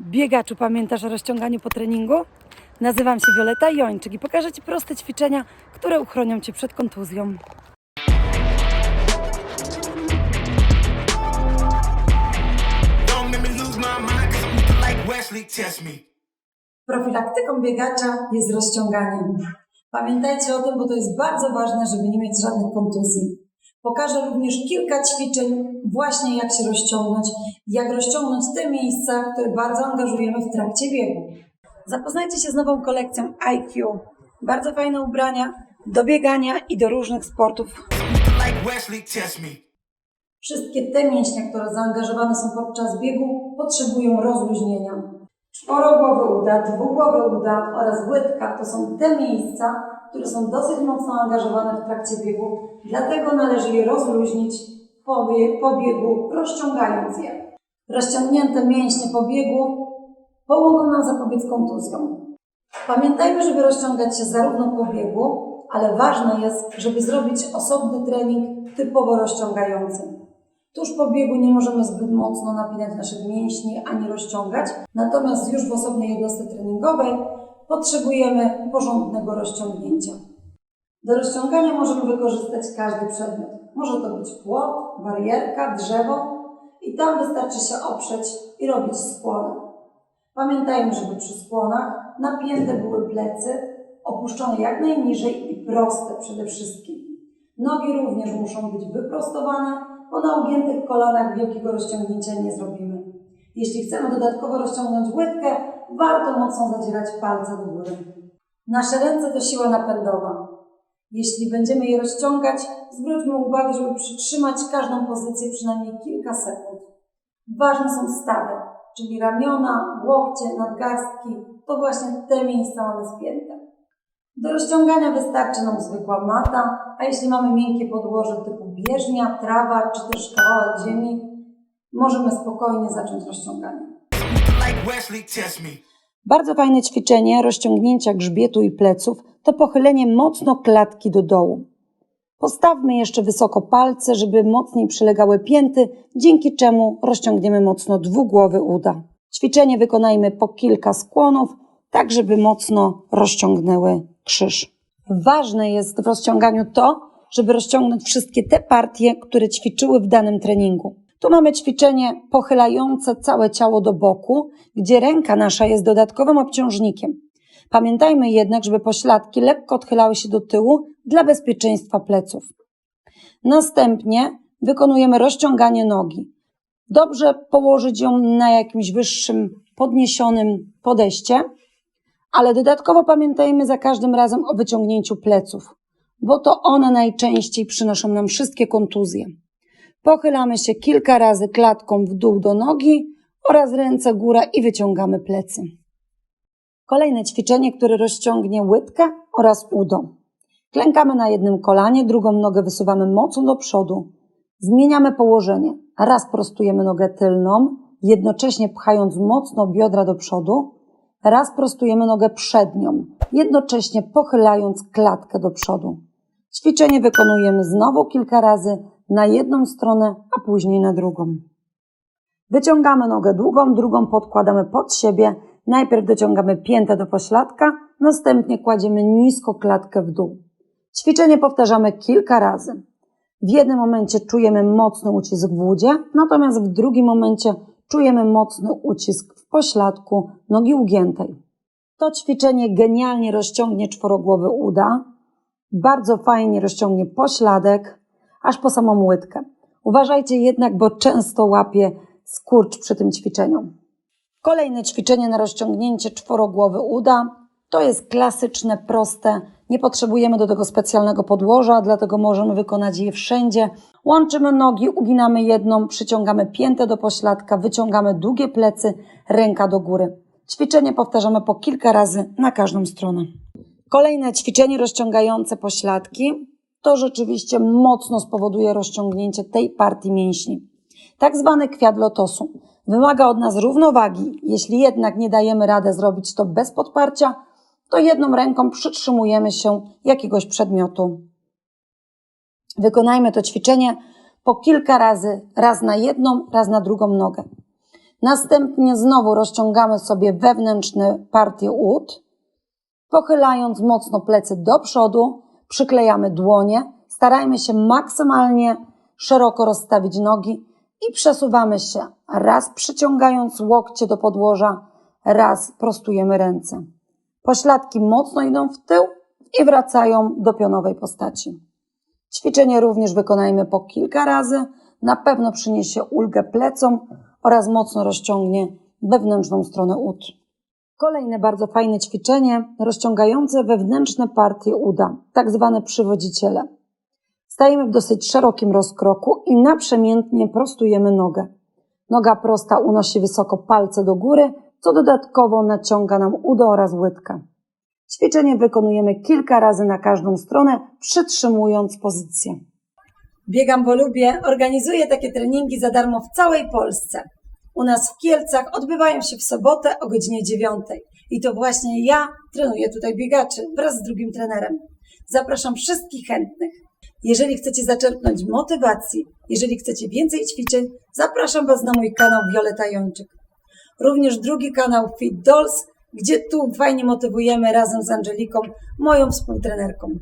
Biegaczu, pamiętasz o rozciąganiu po treningu? Nazywam się Wioleta Jończyk i pokażę Ci proste ćwiczenia, które uchronią Cię przed kontuzją. Profilaktyką biegacza jest rozciąganie. Pamiętajcie o tym, bo to jest bardzo ważne, żeby nie mieć żadnych kontuzji. Pokażę również kilka ćwiczeń, właśnie jak się rozciągnąć, jak rozciągnąć te miejsca, które bardzo angażujemy w trakcie biegu. Zapoznajcie się z nową kolekcją IQ. Bardzo fajne ubrania do biegania i do różnych sportów. Wszystkie te mięśnie, które zaangażowane są podczas biegu, potrzebują rozluźnienia. Czworogłowy uda, dwugłowy uda oraz łydka to są te miejsca, które są dosyć mocno angażowane w trakcie biegu, dlatego należy je rozluźnić po, po biegu, rozciągając je. Rozciągnięte mięśnie po biegu pomogą nam zapobiec kontuzjom. Pamiętajmy, żeby rozciągać się zarówno po biegu, ale ważne jest, żeby zrobić osobny trening typowo rozciągający. Tuż po biegu nie możemy zbyt mocno napinać naszych mięśni ani rozciągać, natomiast już w osobnej jednostce treningowej potrzebujemy porządnego rozciągnięcia. Do rozciągania możemy wykorzystać każdy przedmiot. Może to być płot, barierka, drzewo i tam wystarczy się oprzeć i robić skłony. Pamiętajmy, żeby przy skłonach napięte były plecy, opuszczone jak najniżej i proste przede wszystkim. Nogi również muszą być wyprostowane, bo na ugiętych kolanach wielkiego rozciągnięcia nie zrobimy. Jeśli chcemy dodatkowo rozciągnąć łydkę, warto mocno zadzierać palce do góry. Nasze ręce to siła napędowa. Jeśli będziemy je rozciągać, zwróćmy uwagę, żeby przytrzymać każdą pozycję przynajmniej kilka sekund. Ważne są stawy, czyli ramiona, łokcie, nadgarstki. To właśnie te miejsca mamy spięte. Do rozciągania wystarczy nam zwykła mata, a jeśli mamy miękkie podłoże typu bieżnia, trawa czy też kawałek ziemi, możemy spokojnie zacząć rozciąganie. Bardzo fajne ćwiczenie rozciągnięcia grzbietu i pleców to pochylenie mocno klatki do dołu. Postawmy jeszcze wysoko palce, żeby mocniej przylegały pięty, dzięki czemu rozciągniemy mocno dwugłowy uda. Ćwiczenie wykonajmy po kilka skłonów, tak żeby mocno rozciągnęły krzyż. Ważne jest w rozciąganiu to, żeby rozciągnąć wszystkie te partie, które ćwiczyły w danym treningu. Tu mamy ćwiczenie pochylające całe ciało do boku, gdzie ręka nasza jest dodatkowym obciążnikiem. Pamiętajmy jednak, żeby pośladki lekko odchylały się do tyłu dla bezpieczeństwa pleców. Następnie wykonujemy rozciąganie nogi. Dobrze położyć ją na jakimś wyższym, podniesionym podejście, ale dodatkowo pamiętajmy za każdym razem o wyciągnięciu pleców, bo to one najczęściej przynoszą nam wszystkie kontuzje. Pochylamy się kilka razy klatką w dół do nogi oraz ręce góra i wyciągamy plecy. Kolejne ćwiczenie, które rozciągnie łydkę oraz udo. Klękamy na jednym kolanie, drugą nogę wysuwamy mocno do przodu. Zmieniamy położenie. Raz prostujemy nogę tylną, jednocześnie pchając mocno biodra do przodu. Raz prostujemy nogę przednią, jednocześnie pochylając klatkę do przodu. Ćwiczenie wykonujemy znowu kilka razy na jedną stronę, a później na drugą. Wyciągamy nogę długą, drugą podkładamy pod siebie. Najpierw dociągamy piętę do pośladka, następnie kładziemy nisko klatkę w dół. Ćwiczenie powtarzamy kilka razy. W jednym momencie czujemy mocny ucisk w udzie, natomiast w drugim momencie czujemy mocny ucisk w pośladku nogi ugiętej. To ćwiczenie genialnie rozciągnie czworogłowy uda, bardzo fajnie rozciągnie pośladek, aż po samą łydkę. Uważajcie jednak, bo często łapie skurcz przy tym ćwiczeniu. Kolejne ćwiczenie na rozciągnięcie czworogłowy uda to jest klasyczne, proste. Nie potrzebujemy do tego specjalnego podłoża, dlatego możemy wykonać je wszędzie. Łączymy nogi, uginamy jedną, przyciągamy piętę do pośladka, wyciągamy długie plecy, ręka do góry. Ćwiczenie powtarzamy po kilka razy na każdą stronę. Kolejne ćwiczenie rozciągające pośladki to rzeczywiście mocno spowoduje rozciągnięcie tej partii mięśni. Tak zwany kwiat lotosu. Wymaga od nas równowagi. Jeśli jednak nie dajemy radę zrobić to bez podparcia, to jedną ręką przytrzymujemy się jakiegoś przedmiotu. Wykonajmy to ćwiczenie po kilka razy, raz na jedną, raz na drugą nogę. Następnie znowu rozciągamy sobie wewnętrzne partie ud, pochylając mocno plecy do przodu, przyklejamy dłonie, starajmy się maksymalnie szeroko rozstawić nogi i przesuwamy się, raz przyciągając łokcie do podłoża, raz prostujemy ręce. Pośladki mocno idą w tył i wracają do pionowej postaci. Ćwiczenie również wykonajmy po kilka razy. Na pewno przyniesie ulgę plecom oraz mocno rozciągnie wewnętrzną stronę ud. Kolejne bardzo fajne ćwiczenie rozciągające wewnętrzne partie uda, tak zwane przywodziciele. Stajemy w dosyć szerokim rozkroku i naprzemiennie prostujemy nogę. Noga prosta unosi wysoko palce do góry, co dodatkowo naciąga nam udo oraz łydkę. Ćwiczenie wykonujemy kilka razy na każdą stronę, przytrzymując pozycję. Biegam, bo lubię. Organizuję takie treningi za darmo w całej Polsce. U nas w Kielcach odbywają się w sobotę o godzinie 9. I to właśnie ja trenuję tutaj biegaczy wraz z drugim trenerem. Zapraszam wszystkich chętnych. Jeżeli chcecie zaczerpnąć motywacji, jeżeli chcecie więcej ćwiczeń, zapraszam Was na mój kanał Wioleta Jończyk. Również drugi kanał Fit Dolls, gdzie tu fajnie motywujemy razem z Angeliką, moją współtrenerką.